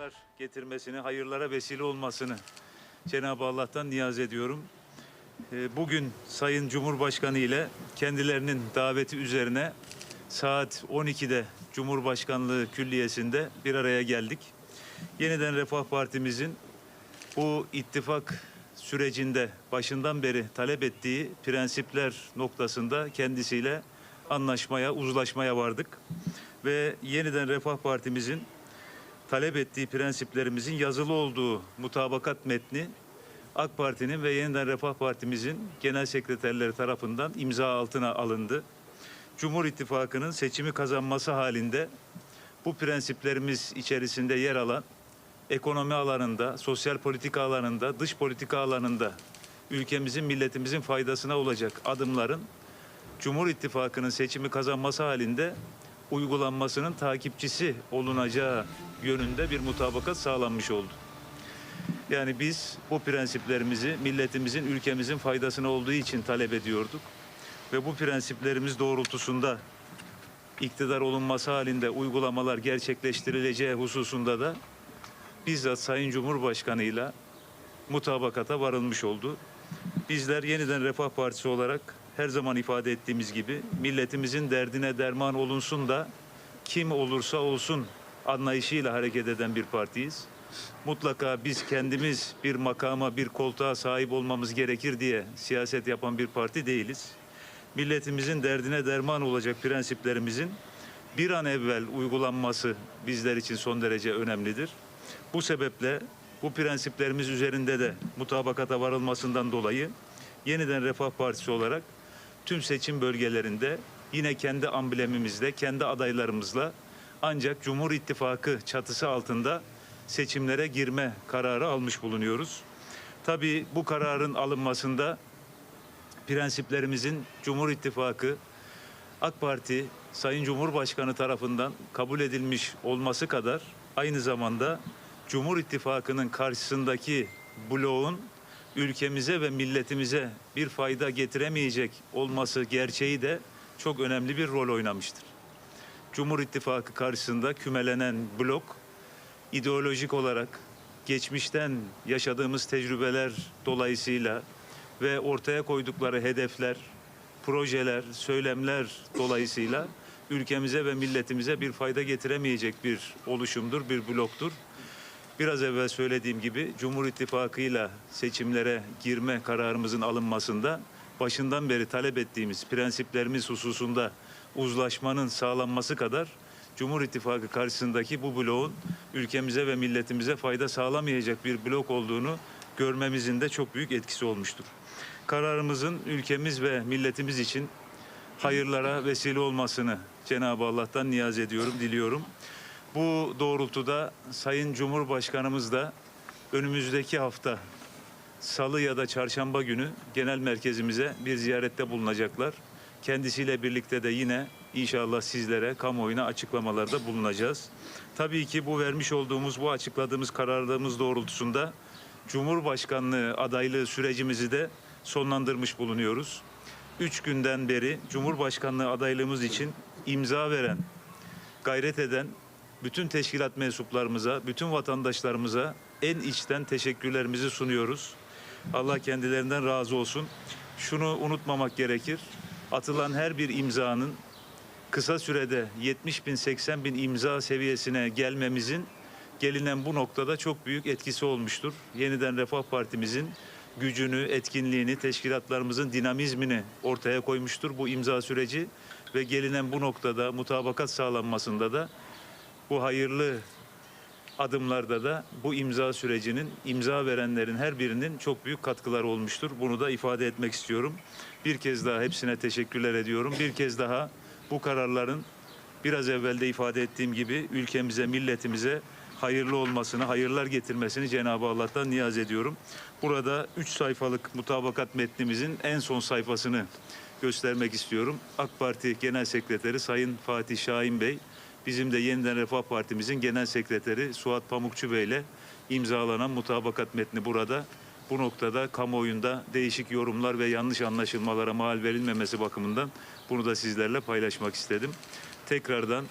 hayırlar getirmesini, hayırlara vesile olmasını Cenab-ı Allah'tan niyaz ediyorum. Ee, Bugün Sayın Cumhurbaşkanı ile kendilerinin daveti üzerine saat 12'de Cumhurbaşkanlığı Külliyesi'nde bir araya geldik. Yeniden Refah Partimizin bu ittifak sürecinde başından beri talep ettiği prensipler noktasında kendisiyle anlaşmaya, uzlaşmaya vardık. Ve yeniden Refah Partimizin talep ettiği prensiplerimizin yazılı olduğu mutabakat metni AK Parti'nin ve Yeniden Refah Partimizin genel sekreterleri tarafından imza altına alındı. Cumhur İttifakı'nın seçimi kazanması halinde bu prensiplerimiz içerisinde yer alan ekonomi alanında, sosyal politika alanında, dış politika alanında ülkemizin, milletimizin faydasına olacak adımların Cumhur İttifakı'nın seçimi kazanması halinde uygulanmasının takipçisi olunacağı yönünde bir mutabakat sağlanmış oldu. Yani biz bu prensiplerimizi milletimizin, ülkemizin faydasına olduğu için talep ediyorduk. Ve bu prensiplerimiz doğrultusunda iktidar olunması halinde uygulamalar gerçekleştirileceği hususunda da bizzat Sayın Cumhurbaşkanı'yla mutabakata varılmış oldu. Bizler yeniden Refah Partisi olarak her zaman ifade ettiğimiz gibi milletimizin derdine derman olunsun da kim olursa olsun anlayışıyla hareket eden bir partiyiz. Mutlaka biz kendimiz bir makama, bir koltuğa sahip olmamız gerekir diye siyaset yapan bir parti değiliz. Milletimizin derdine derman olacak prensiplerimizin bir an evvel uygulanması bizler için son derece önemlidir. Bu sebeple bu prensiplerimiz üzerinde de mutabakata varılmasından dolayı yeniden Refah Partisi olarak tüm seçim bölgelerinde yine kendi amblemimizle, kendi adaylarımızla ancak Cumhur İttifakı çatısı altında seçimlere girme kararı almış bulunuyoruz. Tabii bu kararın alınmasında prensiplerimizin Cumhur İttifakı AK Parti Sayın Cumhurbaşkanı tarafından kabul edilmiş olması kadar aynı zamanda Cumhur İttifakı'nın karşısındaki bloğun ülkemize ve milletimize bir fayda getiremeyecek olması gerçeği de çok önemli bir rol oynamıştır. Cumhur İttifakı karşısında kümelenen blok ideolojik olarak geçmişten yaşadığımız tecrübeler dolayısıyla ve ortaya koydukları hedefler, projeler, söylemler dolayısıyla ülkemize ve milletimize bir fayda getiremeyecek bir oluşumdur, bir bloktur. Biraz evvel söylediğim gibi Cumhur İttifakı'yla seçimlere girme kararımızın alınmasında başından beri talep ettiğimiz prensiplerimiz hususunda uzlaşmanın sağlanması kadar Cumhur İttifakı karşısındaki bu bloğun ülkemize ve milletimize fayda sağlamayacak bir blok olduğunu görmemizin de çok büyük etkisi olmuştur. Kararımızın ülkemiz ve milletimiz için hayırlara vesile olmasını Cenab-ı Allah'tan niyaz ediyorum, diliyorum. Bu doğrultuda Sayın Cumhurbaşkanımız da önümüzdeki hafta Salı ya da Çarşamba günü genel merkezimize bir ziyarette bulunacaklar. Kendisiyle birlikte de yine inşallah sizlere, kamuoyuna açıklamalarda bulunacağız. Tabii ki bu vermiş olduğumuz, bu açıkladığımız kararlarımız doğrultusunda Cumhurbaşkanlığı adaylığı sürecimizi de sonlandırmış bulunuyoruz. Üç günden beri Cumhurbaşkanlığı adaylığımız için imza veren, gayret eden bütün teşkilat mensuplarımıza, bütün vatandaşlarımıza en içten teşekkürlerimizi sunuyoruz. Allah kendilerinden razı olsun. Şunu unutmamak gerekir. Atılan her bir imzanın kısa sürede 70 bin 80 bin imza seviyesine gelmemizin gelinen bu noktada çok büyük etkisi olmuştur. Yeniden Refah Partimizin gücünü, etkinliğini, teşkilatlarımızın dinamizmini ortaya koymuştur bu imza süreci ve gelinen bu noktada mutabakat sağlanmasında da bu hayırlı adımlarda da bu imza sürecinin imza verenlerin her birinin çok büyük katkıları olmuştur. Bunu da ifade etmek istiyorum. Bir kez daha hepsine teşekkürler ediyorum. Bir kez daha bu kararların biraz evvel de ifade ettiğim gibi ülkemize, milletimize hayırlı olmasını, hayırlar getirmesini Cenab-ı Allah'tan niyaz ediyorum. Burada üç sayfalık mutabakat metnimizin en son sayfasını göstermek istiyorum. AK Parti Genel Sekreteri Sayın Fatih Şahin Bey, bizim de Yeniden Refah Partimizin Genel Sekreteri Suat Pamukçu Bey ile imzalanan mutabakat metni burada. Bu noktada kamuoyunda değişik yorumlar ve yanlış anlaşılmalara mal verilmemesi bakımından bunu da sizlerle paylaşmak istedim. Tekrardan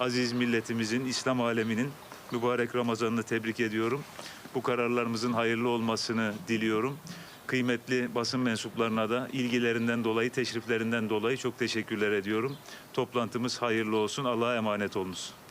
aziz milletimizin, İslam aleminin mübarek Ramazan'ını tebrik ediyorum. Bu kararlarımızın hayırlı olmasını diliyorum. Kıymetli basın mensuplarına da ilgilerinden dolayı, teşriflerinden dolayı çok teşekkürler ediyorum. Toplantımız hayırlı olsun. Allah'a emanet olunuz.